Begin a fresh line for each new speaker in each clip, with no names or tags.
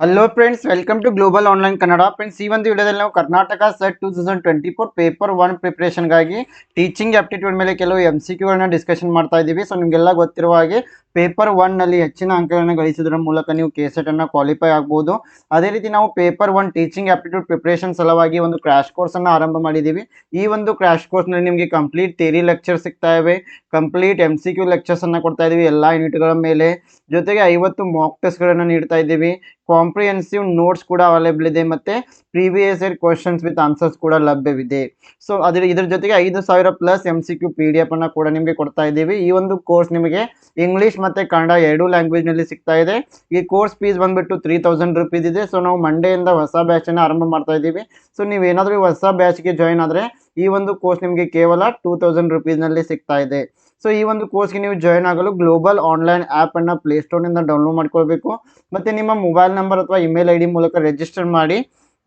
Hello friends welcome to global online Kannada friends ಈ ಒಂದು ವಿಡಿಯೋದಲ್ಲಿ ನಾವು Karnataka SET two thousand twenty four paper one ಪ್ರಿಪ್ರೇಷನ್ಗಾಗಿ teaching aptitude ಮೇಲೆ ಕೆಲವು ಎಂ ಸಿ ಕ್ಯೂಗಳನ್ನ ಡಿಸ್ಕಷನ್ ಮಾಡ್ತಾ ಇದ್ದೀವಿ. ಸೊ ನಿಮಗೆಲ್ಲ ಗೊತ್ತಿರುವ ಹಾಗೆ ಪೇಪರ್ ಒನ್ನಲ್ಲಿ ಹೆಚ್ಚಿನ ಅಂಕಗಳನ್ನು ಗಳಿಸೋದ್ರ ಮೂಲಕ ನೀವು ಕೆಸೆಟನ್ನು ಕ್ವಾಲಿಫೈ ಆಗ್ಬೋದು. ಅದೇ ರೀತಿ ನಾವು paper one teaching aptitude preparation ಸಲುವಾಗಿ ಒಂದು ಕ್ರ್ಯಾಶ್ ಕೋರ್ಸನ್ನು ಆರಂಭ ಮಾಡಿದ್ದೀವಿ ಈ ಒಂದು ಕ್ರ್ಯಾಶ್ ಕೋರ್ಸ್ನಲ್ಲಿ ನಿಮಗೆ ಕಂಪ್ಲೀಟ್ ಥೇರಿ ಲೆಕ್ಚರ್ ಸಿಗ್ತಾ ಇವೆ. ಕಂಪ್ಲೀಟ್ ಎಂ ಸಿ ಕ್ಯೂ ಲೆಕ್ಚರ್ಸನ್ನು ಕೊಡ್ತಾ ಇದ್ದೀವಿ. ಎಲ್ಲ ಯೂನಿಟ್ಗಳ ಮೇಲೆ ಜೊತೆಗೆ ಐವತ್ತು ಮಾಕ್ ಟೆಸ್ಟ್ಗಳನ್ನು ನೀಡ್ತಾ ಇದ್ದೀವಿ. ಕಾಂಪ್ರಿಹೆನ್ಸಿವ್ ನೋಟ್ಸ್ ಕೂಡ ಅವೈಲೇಬಲ್ ಇದೆ. ಮತ್ತು previous year questions with answers ಕೂಡ ಲಭ್ಯವಿದೆ. ಸೊ ಅದ್ರ ಇದ್ರ ಜೊತೆಗೆ ಐದು ಸಾವಿರ plus M C Q P D F ಅನ್ನು ಕೂಡ ನಿಮಗೆ ಕೊಡ್ತಾ ಇದ್ದೀವಿ. ಈ ಒಂದು ಕೋರ್ಸ್ ನಿಮಗೆ ಇಂಗ್ಲೀಷ್ ಮತ್ತು ಕನ್ನಡ ಎರಡೂ ಲ್ಯಾಂಗ್ವೇಜ್ನಲ್ಲಿ ಸಿಗ್ತಾ ಇದೆ. ಈ ಕೋರ್ಸ್ ಫೀಸ್ ಬಂದುಬಿಟ್ಟು ತ್ರೀ ತೌಸಂಡ್ ರುಪೀಸ್ ಇದೆ. ಸೊ ನಾವು ಮಂಡೆಯಿಂದ ಹೊಸ ಬ್ಯಾಚನ್ನು ಆರಂಭ ಮಾಡ್ತಾ ಇದ್ದೀವಿ. ಸೊ ನೀವೇನಾದರೂ ಏನಾದ್ರೂ ಹೊಸ ಬ್ಯಾಚ್ಗೆ ಜಾಯ್ನ್ ಆದರೆ ಈ ಒಂದು ಕೋರ್ಸ್ ನಿಮಗೆ ಕೇವಲ ಟೂ ತೌಸಂಡ್ ರುಪೀಸ್ನಲ್ಲಿ ಸಿಗ್ತಾ ಇದೆ. ಸೊ ಈ ಒಂದು ಕೋರ್ಸ್ಗೆ ನೀವು ಜಾಯ್ನ್ ಆಗಲು ಗ್ಲೋಬಲ್ ಆನ್ಲೈನ್ ಆ್ಯಪನ್ನು ಪ್ಲೇಸ್ಟೋರ್ನಿಂದ ಡೌನ್ಲೋಡ್ ಮಾಡ್ಕೊಳ್ಬೇಕು. ಮತ್ತು ನಿಮ್ಮ ಮೊಬೈಲ್ ನಂಬರ್ ಅಥವಾ ಇಮೇಲ್ ಐ ಡಿ ಮೂಲಕ ರಿಜಿಸ್ಟರ್ ಮಾಡಿ.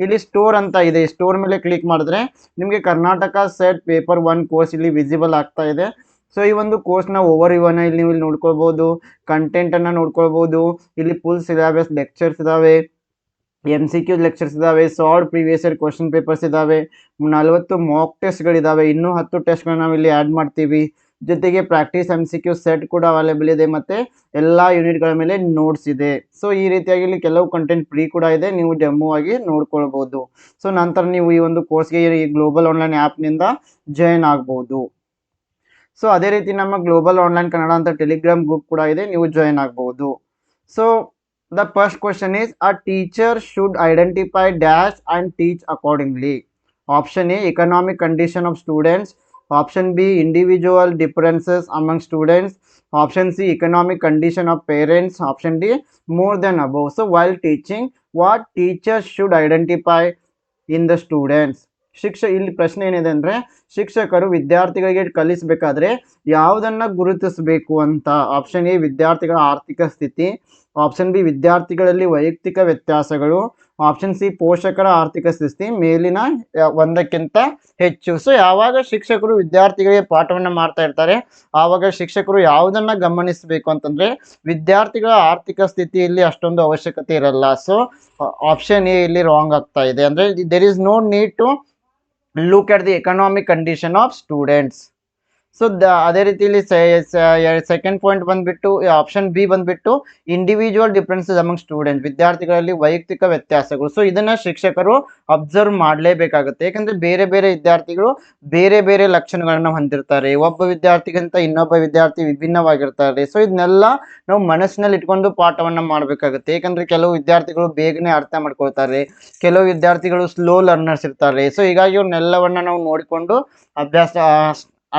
ಇಲ್ಲಿ ಸ್ಟೋರ್ ಅಂತ ಇದೆ. ಸ್ಟೋರ್ ಮೇಲೆ ಕ್ಲಿಕ್ ಮಾಡಿದ್ರೆ ನಿಮಗೆ Karnataka SET paper one course ಇಲ್ಲಿ ವಿಸಿಬಲ್ ಆಗ್ತಾ ಇದೆ. ಸೊ ಈ ಒಂದು ಕೋರ್ಸ್ನ ಓವರ್ ಇವನ್ನ ಇಲ್ಲಿ ನೀವು ಇಲ್ಲಿ ನೋಡ್ಕೊಳ್ಬೋದು. ಕಂಟೆಂಟನ್ನು ನೋಡ್ಕೊಳ್ಬೋದು. ಇಲ್ಲಿ ಫುಲ್ ಸಿಲೆಬಸ್ ಲೆಕ್ಚರ್ಸ್ ಇದ್ದಾವೆ ಎಂ ಸಿ ಕ್ಯೂ ಲೆಕ್ಚರ್ಸ್ ಇದಾವೆ. Solved previous year question papers ಇದ್ದಾವೆ ನಲವತ್ತು ಮಾಕ್ ಟೆಸ್ಟ್ಗಳಿದ್ದಾವೆ ಇನ್ನೂ ಹತ್ತು ಟೆಸ್ಟ್ಗಳನ್ನ ನಾವು ಇಲ್ಲಿ ಆ್ಯಡ್ ಮಾಡ್ತೀವಿ. ಜೊತೆಗೆ practice M C Q set ಕೂಡ ಅವೈಲೇಬಲ್ ಇದೆ ಮತ್ತು ಎಲ್ಲ ಯೂನಿಟ್ಗಳ ಮೇಲೆ ನೋಟ್ಸ್ ಇದೆ. ಸೊ ಈ ರೀತಿಯಾಗಿ ಇಲ್ಲಿ ಕೆಲವು ಕಂಟೆಂಟ್ ಫ್ರೀ ಕೂಡ ಇದೆ. ನೀವು ಡೆಮೋ ಆಗಿ ನೋಡ್ಕೊಳ್ಬೋದು ಸೊ ನಂತರ ನೀವು ಈ ಒಂದು ಕೋರ್ಸ್ಗೆ ಈ ಗ್ಲೋಬಲ್ ಆನ್ಲೈನ್ ಆ್ಯಪ್ನಿಂದ ಜಾಯ್ನ್ ಆಗ್ಬೋದು ಸೊ ಅದೇ ರೀತಿ ನಮ್ಮ ಗ್ಲೋಬಲ್ ಆನ್ಲೈನ್ ಕನ್ನಡ ಅಂತ ಟೆಲಿಗ್ರಾಮ್ ಗ್ರೂಪ್ ಕೂಡ ಇದೆ. ನೀವು ಜಾಯ್ನ್ ಆಗ್ಬೋದು so the first question is a teacher should identify dash and teach accordingly option A economic condition of students option B individual differences among students option C economic condition of parents option D more than above so while teaching what teachers should identify in the students ಶಿಕ್ಷ, ಇಲ್ಲಿ ಪ್ರಶ್ನೆ ಏನಿದೆ ಅಂದರೆ, ಶಿಕ್ಷಕರು ವಿದ್ಯಾರ್ಥಿಗಳಿಗೆ ಕಲಿಸಬೇಕಾದ್ರೆ ಯಾವುದನ್ನು ಗುರುತಿಸಬೇಕು ಅಂತ? Option A ವಿದ್ಯಾರ್ಥಿಗಳ ಆರ್ಥಿಕ ಸ್ಥಿತಿ. ಆಪ್ಷನ್ ಬಿ ವಿದ್ಯಾರ್ಥಿಗಳಲ್ಲಿ ವೈಯಕ್ತಿಕ ವ್ಯತ್ಯಾಸಗಳು. ಆಪ್ಷನ್ ಸಿ ಪೋಷಕರ ಆರ್ಥಿಕ ಸ್ಥಿತಿ ಮೇಲಿನ ಒಂದಕ್ಕಿಂತ ಹೆಚ್ಚು. ಸೊ ಯಾವಾಗ ಶಿಕ್ಷಕರು ವಿದ್ಯಾರ್ಥಿಗಳಿಗೆ ಪಾಠವನ್ನು ಮಾಡ್ತಾ ಇರ್ತಾರೆ? ಆವಾಗ ಶಿಕ್ಷಕರು ಯಾವುದನ್ನು ಗಮನಿಸಬೇಕು ಅಂತಂದರೆ, ವಿದ್ಯಾರ್ಥಿಗಳ ಆರ್ಥಿಕ ಸ್ಥಿತಿಯಲ್ಲಿ ಅಷ್ಟೊಂದು ಅವಶ್ಯಕತೆ ಇರಲ್ಲ. ಸೊ ಆಪ್ಷನ್ ಎ ಇಲ್ಲಿ ರಾಂಗ್ ಆಗ್ತಾ ಇದೆ. ಅಂದರೆ there is no need to look at the economic condition of students so ಅದೇ ರೀತಿಯಲ್ಲಿ ಸೆಕೆಂಡ್ ಪಾಯಿಂಟ್ ಬಂದ್ಬಿಟ್ಟು ಆಪ್ಷನ್ ಬಿ ಬಂದ್ಬಿಟ್ಟು ಇಂಡಿವಿಜುವಲ್ ಡಿಫ್ರೆನ್ಸಸ್ ಅಮಂಗ್ ಸ್ಟೂಡೆಂಟ್ ವಿದ್ಯಾರ್ಥಿಗಳಲ್ಲಿ ವೈಯಕ್ತಿಕ ವ್ಯತ್ಯಾಸಗಳು. ಸೊ ಇದನ್ನ ಶಿಕ್ಷಕರು ಅಬ್ಸರ್ವ್ ಮಾಡಲೇಬೇಕಾಗುತ್ತೆ. ಯಾಕಂದ್ರೆ ಬೇರೆ ಬೇರೆ ವಿದ್ಯಾರ್ಥಿಗಳು ಬೇರೆ ಬೇರೆ ಲಕ್ಷಣಗಳನ್ನ ಹೊಂದಿರ್ತಾರೆ. ಒಬ್ಬ ವಿದ್ಯಾರ್ಥಿಗಿಂತ ಇನ್ನೊಬ್ಬ ವಿದ್ಯಾರ್ಥಿ ವಿಭಿನ್ನವಾಗಿರ್ತಾರೆ. ಸೊ ಇದನ್ನೆಲ್ಲ ನಾವು ಮನಸ್ಸಿನಲ್ಲಿ ಇಟ್ಕೊಂಡು ಪಾಠವನ್ನ ಮಾಡಬೇಕಾಗುತ್ತೆ. ಯಾಕಂದ್ರೆ ಕೆಲವು ವಿದ್ಯಾರ್ಥಿಗಳು ಬೇಗನೆ ಅರ್ಥ ಮಾಡ್ಕೊಳ್ತಾರೆ. ಕೆಲವು ವಿದ್ಯಾರ್ಥಿಗಳು ಸ್ಲೋ ಲರ್ನರ್ಸ್ ಇರ್ತಾರೆ. ಸೊ ಹೀಗಾಗಿ ಅವ್ರನ್ನೆಲ್ಲವನ್ನ ನಾವು ನೋಡಿಕೊಂಡು ಅಭ್ಯಾಸ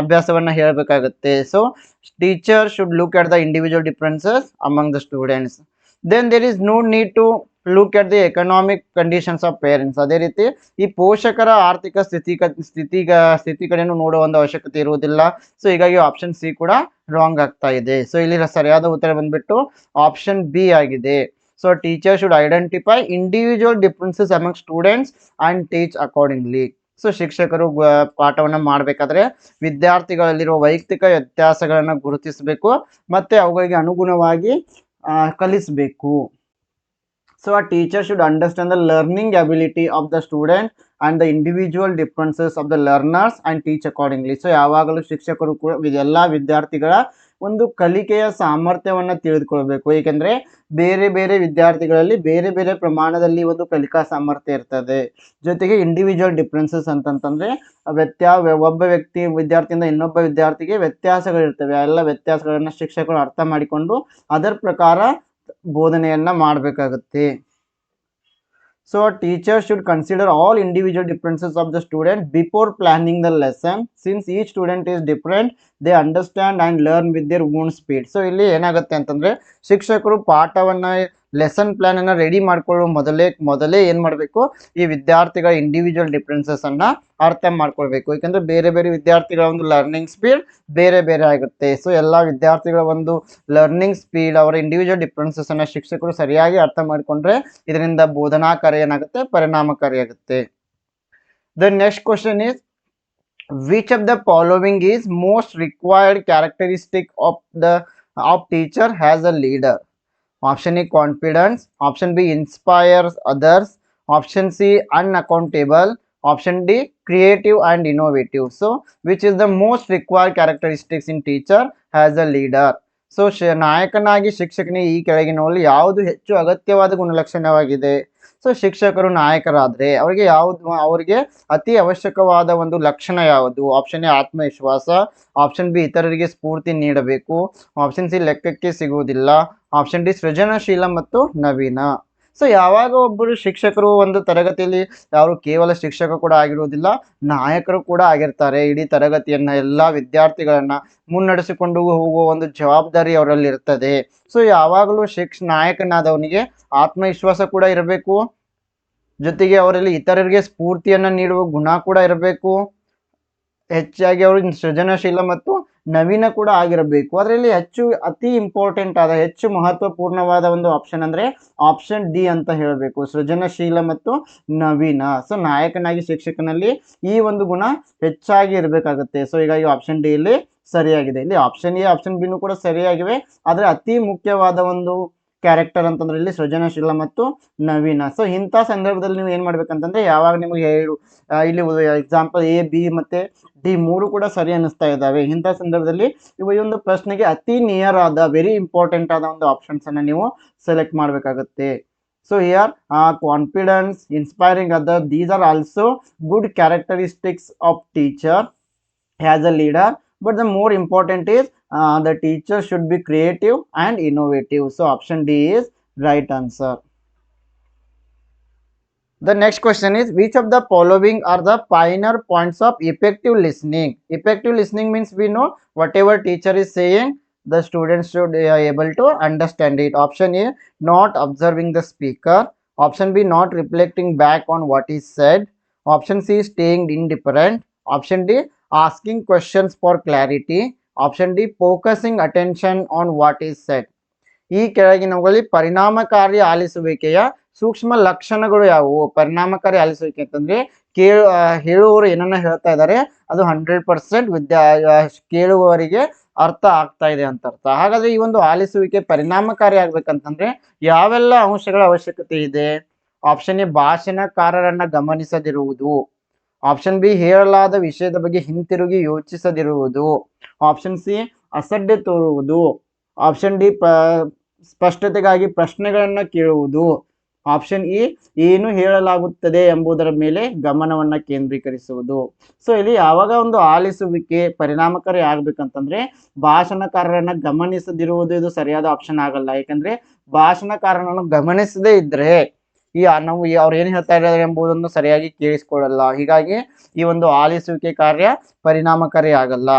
ಅಭ್ಯಾಸವನ್ನ ಹೇಳಬೇಕಾಗುತ್ತೆ. So teacher should look at the individual differences among the students then there is no need to look at the economic conditions of parents ಅದೇ ರೀತಿ, ಈ ಪೋಷಕರ ಆರ್ಥಿಕ ಸ್ಥಿತಿ ಸ್ಥಿತಿ ಸ್ಥಿತಿ ಕಡೆಯೂ ನೋಡುವ ಒಂದು ಅವಶ್ಯಕತೆ ಇರುವುದಿಲ್ಲ. ಸೊ ಹೀಗಾಗಿ ಆಪ್ಷನ್ ಸಿ ಕೂಡ ರಾಂಗ್ ಆಗ್ತಾ ಇದೆ. ಸೊ ಇಲ್ಲಿ ಸರಿಯಾದ ಉತ್ತರ ಬಂದ್ಬಿಟ್ಟು ಆಪ್ಷನ್ ಬಿ ಆಗಿದೆ. So teacher should identify individual differences among students and teach accordingly so ಶಿಕ್ಷಕರು ಪಾಠವನ್ನು ಮಾಡಬೇಕಾದ್ರೆ ವಿದ್ಯಾರ್ಥಿಗಳಲ್ಲಿರುವ ವೈಯಕ್ತಿಕ ವ್ಯತ್ಯಾಸಗಳನ್ನು ಗುರುತಿಸಬೇಕು ಮತ್ತೆ ಅವುಗಳಿಗೆ ಅನುಗುಣವಾಗಿ ಕಲಿಸಬೇಕು. ಸೊ ಆ teacher should understand the learning ability of the student and the individual differences of the learners and teach accordingly so ಯಾವಾಗಲೂ ಶಿಕ್ಷಕರು ಕೂಡ, ಎಲ್ಲ ವಿದ್ಯಾರ್ಥಿಗಳ ಒಂದು ಕಲಿಕೆಯ ಸಾಮರ್ಥ್ಯವನ್ನು ತಿಳಿದುಕೊಳ್ಬೇಕು. ಏಕೆಂದರೆ ಬೇರೆ ಬೇರೆ ವಿದ್ಯಾರ್ಥಿಗಳಲ್ಲಿ ಬೇರೆ ಬೇರೆ ಪ್ರಮಾಣದಲ್ಲಿ ಒಂದು ಕಲಿಕಾ ಸಾಮರ್ಥ್ಯ ಇರ್ತದೆ. ಜೊತೆಗೆ ಇಂಡಿವಿಜುವಲ್ ಡಿಫ್ರೆನ್ಸಸ್ ಅಂತಂತಂದರೆ ವ್ಯತ್ಯಾ ಒಬ್ಬ ವ್ಯಕ್ತಿ ವಿದ್ಯಾರ್ಥಿಯಿಂದ ಇನ್ನೊಬ್ಬ ವಿದ್ಯಾರ್ಥಿಗೆ ವ್ಯತ್ಯಾಸಗಳಿರ್ತವೆ. ಆ ಎಲ್ಲ ವ್ಯತ್ಯಾಸಗಳನ್ನು ಶಿಕ್ಷಕರು ಅರ್ಥ ಮಾಡಿಕೊಂಡು ಅದರ ಪ್ರಕಾರ ಬೋಧನೆಯನ್ನು ಮಾಡಬೇಕಾಗುತ್ತೆ. so teacher should consider all individual differences of the student before planning the lesson since each student is different they understand and learn with their own speed so ಇಲ್ಲಿ ಏನಾಗುತ್ತೆ ಅಂತಂದರೆ ಶಿಕ್ಷಕರು ಪಾಠವನ್ನು ಲೆಸನ್ ಪ್ಲ್ಯಾನನ್ನು ರೆಡಿ ಮಾಡ್ಕೊಳ್ಳೋ ಮೊದಲೇ ಮೊದಲೇ ಏನು ಮಾಡಬೇಕು? ಈ ವಿದ್ಯಾರ್ಥಿಗಳ ಇಂಡಿವಿಜುವಲ್ ಡಿಫ್ರೆನ್ಸಸನ್ನು ಅರ್ಥ ಮಾಡ್ಕೊಳ್ಬೇಕು. ಯಾಕಂದ್ರೆ ಬೇರೆ ಬೇರೆ ವಿದ್ಯಾರ್ಥಿಗಳ ಒಂದು ಲರ್ನಿಂಗ್ ಸ್ಪೀಡ್ ಬೇರೆ ಬೇರೆ ಆಗುತ್ತೆ. ಸೊ ಎಲ್ಲ ವಿದ್ಯಾರ್ಥಿಗಳ ಒಂದು ಲರ್ನಿಂಗ್ ಸ್ಪೀಡ್ ಅವರ ಇಂಡಿವಿಜುವಲ್ ಡಿಫ್ರೆನ್ಸಸನ್ನು ಶಿಕ್ಷಕರು ಸರಿಯಾಗಿ ಅರ್ಥ ಮಾಡಿಕೊಂಡ್ರೆ ಇದರಿಂದ ಬೋಧನಾಕಾರಿ ಏನಾಗುತ್ತೆ ಪರಿಣಾಮಕಾರಿ ಆಗುತ್ತೆ the next question is which of the following is most required characteristic of the of teacher has a leader option A confidence option B inspires others option C unaccountable option D creative and innovative so which is the most required characteristics in teacher as a leader so ಶ ನಾಯಕನಾಗಿ ಶಿಕ್ಷಕನಿಗೆ ಈ ಕೆಳಗಿನವಲ್ಲಿ ಯಾವುದು ಹೆಚ್ಚು ಅಗತ್ಯವಾದ ಗುಣಲಕ್ಷಣವಾಗಿದೆ? So ಶಿಕ್ಷಕರು ನಾಯಕರಾದರೆ ಅವರಿಗೆ ಯಾವುದು, ಅವರಿಗೆ ಅತಿ ಅವಶ್ಯಕವಾದ ಒಂದು ಲಕ್ಷಣ ಯಾವುದು? ಆಪ್ಷನ್ ಎ ಆತ್ಮವಿಶ್ವಾಸ ಆಪ್ಷನ್ ಬಿ ಇತರರಿಗೆ ಸ್ಫೂರ್ತಿ ನೀಡಬೇಕು ಆಪ್ಷನ್ ಸಿ ಲೆಕ್ಕಕ್ಕೆ ಸಿಗುವುದಿಲ್ಲ ಆಪ್ಷನ್ ಡಿ ಸೃಜನಶೀಲ ಮತ್ತು ನವೀನ. ಸೊ ಯಾವಾಗ ಒಬ್ಬರು ಶಿಕ್ಷಕರು ಒಂದು ತರಗತಿಯಲ್ಲಿ ಯಾರು ಕೇವಲ ಶಿಕ್ಷಕ ಕೂಡ ಆಗಿರುವುದಿಲ್ಲ, ನಾಯಕರು ಕೂಡ ಆಗಿರ್ತಾರೆ. ಇಡೀ ತರಗತಿಯನ್ನ, ಎಲ್ಲ ವಿದ್ಯಾರ್ಥಿಗಳನ್ನ ಮುನ್ನಡೆಸಿಕೊಂಡು ಹೋಗುವ ಒಂದು ಜವಾಬ್ದಾರಿ ಅವರಲ್ಲಿ ಇರ್ತದೆ ಸೊ ಯಾವಾಗಲೂ ಶಿಕ್ಷ, ನಾಯಕನಾದವನಿಗೆ ಆತ್ಮವಿಶ್ವಾಸ ಕೂಡ ಇರಬೇಕು. ಜೊತೆಗೆ ಅವರಲ್ಲಿ ಇತರರಿಗೆ ಸ್ಫೂರ್ತಿಯನ್ನ ನೀಡುವ ಗುಣ ಕೂಡ ಇರಬೇಕು. ಹೆಚ್ಚಾಗಿ ಅವರು ಸೃಜನಶೀಲ ಮತ್ತು ನವೀನ ಕೂಡ ಆಗಿರಬೇಕು. ಅದರಲ್ಲಿ ಹೆಚ್ಚು ಅತಿ ಇಂಪಾರ್ಟೆಂಟ್ ಆದ, ಹೆಚ್ಚು ಮಹತ್ವಪೂರ್ಣವಾದ ಒಂದು ಆಪ್ಷನ್ ಅಂದ್ರೆ ಆಪ್ಷನ್ ಡಿ ಅಂತ ಹೇಳಬೇಕು. ಸೃಜನಶೀಲ ಮತ್ತು ನವೀನ. ಸೊ ನಾಯಕನಾಗಿ ಶಿಕ್ಷಕನಲ್ಲಿ ಈ ಒಂದು ಗುಣ ಹೆಚ್ಚಾಗಿ ಇರಬೇಕಾಗುತ್ತೆ. ಸೊ ಹೀಗಾಗಿ ಆಪ್ಷನ್ ಡಿ ಇಲ್ಲಿ ಸರಿಯಾಗಿದೆ. ಇಲ್ಲಿ ಆಪ್ಷನ್ ಎ ಆಪ್ಷನ್ ಬಿನೂ ಕೂಡ ಸರಿಯಾಗಿವೆ. ಆದರೆ ಅತಿ ಮುಖ್ಯವಾದ ಒಂದು ಕ್ಯಾರೆಕ್ಟರ್ ಅಂತಂದ್ರೆ ಇಲ್ಲಿ ಸೃಜನಶೀಲ ಮತ್ತು ನವೀನ. ಸೊ ಇಂಥ ಸಂದರ್ಭದಲ್ಲಿ ನೀವು ಏನು ಮಾಡ್ಬೇಕಂತಂದ್ರೆ ಯಾವಾಗ ನಿಮಗೆ ಹೇಳು ಇಲ್ಲಿ ಎಕ್ಸಾಂಪಲ್ ಎ ಬಿ ಮತ್ತೆ ಡಿ ಮೂರು ಕೂಡ ಸರಿ ಅನ್ನಿಸ್ತಾ ಇದ್ದಾವೆ. ಇಂಥ ಸಂದರ್ಭದಲ್ಲಿ ಇವ ಈ ಒಂದು ಪ್ರಶ್ನೆಗೆ ಅತಿ ನಿಯರ್ ಆದ ವೆರಿ ಇಂಪಾರ್ಟೆಂಟ್ ಆದ ಒಂದು ಆಪ್ಷನ್ಸ್ ಅನ್ನ ನೀವು ಸೆಲೆಕ್ಟ್ ಮಾಡಬೇಕಾಗುತ್ತೆ. So here confidence inspiring other these are also good characteristics of teacher has a leader but the more important is uh, the teacher should be creative and innovative. So option d is right answer. The next question is which of the following are the pioneer points of effective listening? Effective listening means we know whatever teacher is saying the students should be able to understand it. Option a not observing the speaker. Option b not reflecting back on what is said. Option c staying indifferent. Option d asking questions for clarity. Option d, focusing attention on what is said. ಈ ಕೆಳಗಿನವುಗಳಲ್ಲಿ ಪರಿಣಾಮಕಾರಿ ಆಲಿಸುವಿಕೆಯ ಸೂಕ್ಷ್ಮ ಲಕ್ಷಣಗಳು ಯಾವುವು? ಪರಿಣಾಮಕಾರಿ ಆಲಿಸುವಿಕೆ ಅಂತಂದ್ರೆ ಕೇಳ ಹೇಳುವವರು ಏನನ್ನ ಹೇಳ್ತಾ ಇದ್ದಾರೆ, ಅದು ಹಂಡ್ರೆಡ್ ಪರ್ಸೆಂಟ್ ವಿದ್ಯಾ ಕೇಳುವವರಿಗೆ ಅರ್ಥ ಆಗ್ತಾ ಇದೆ ಅಂತ ಅರ್ಥ. ಹಾಗಾದ್ರೆ ಈ ಒಂದು ಆಲಿಸುವಿಕೆ ಪರಿಣಾಮಕಾರಿ ಆಗ್ಬೇಕಂತಂದ್ರೆ ಯಾವೆಲ್ಲ ಅಂಶಗಳ ಅವಶ್ಯಕತೆ ಇದೆ? ಆಪ್ಷನ್ ಎ ಭಾಷಣಕಾರರನ್ನ ಗಮನಿಸದಿರುವುದು. ಆಪ್ಷನ್ ಬಿ ಹೇಳಲಾದ ವಿಷಯದ ಬಗ್ಗೆ ಹಿಂತಿರುಗಿ ಯೋಚಿಸದಿರುವುದು. ಆಪ್ಷನ್ ಸಿ ಅಸಡ್ಡೆ ತೋರುವುದು. ಆಪ್ಷನ್ ಡಿ ಸ್ಪಷ್ಟತೆಗಾಗಿ ಪ್ರಶ್ನೆಗಳನ್ನು ಕೇಳುವುದು. ಆಪ್ಷನ್ ಇ ಏನು ಹೇಳಲಾಗುತ್ತದೆ ಎಂಬುದರ ಮೇಲೆ ಗಮನವನ್ನು ಕೇಂದ್ರೀಕರಿಸುವುದು. ಸೊ ಇಲ್ಲಿ ಯಾವಾಗ ಒಂದು ಆಲಿಸುವಿಕೆ ಪರಿಣಾಮಕಾರಿ ಆಗ್ಬೇಕಂತಂದ್ರೆ ಭಾಷಣಕಾರರನ್ನ ಗಮನಿಸದಿರುವುದು ಇದು ಸರಿಯಾದ ಆಪ್ಷನ್ ಆಗಲ್ಲ. ಯಾಕಂದ್ರೆ ಭಾಷಣಕಾರನನ್ನು ಗಮನಿಸದೇ ಇದ್ರೆ ಈ ನಾವು ಅವ್ರು ಏನು ಹೇಳ್ತಾ ಇದ್ದಾರೆ ಎಂಬುದನ್ನು ಸರಿಯಾಗಿ ಕೇಳಿಸ್ಕೊಳ್ಳಲ್ಲ. ಹೀಗಾಗಿ ಈ ಒಂದು ಆಲಿಸುವಿಕೆ ಕಾರ್ಯ ಪರಿಣಾಮಕಾರಿ ಆಗಲ್ಲ.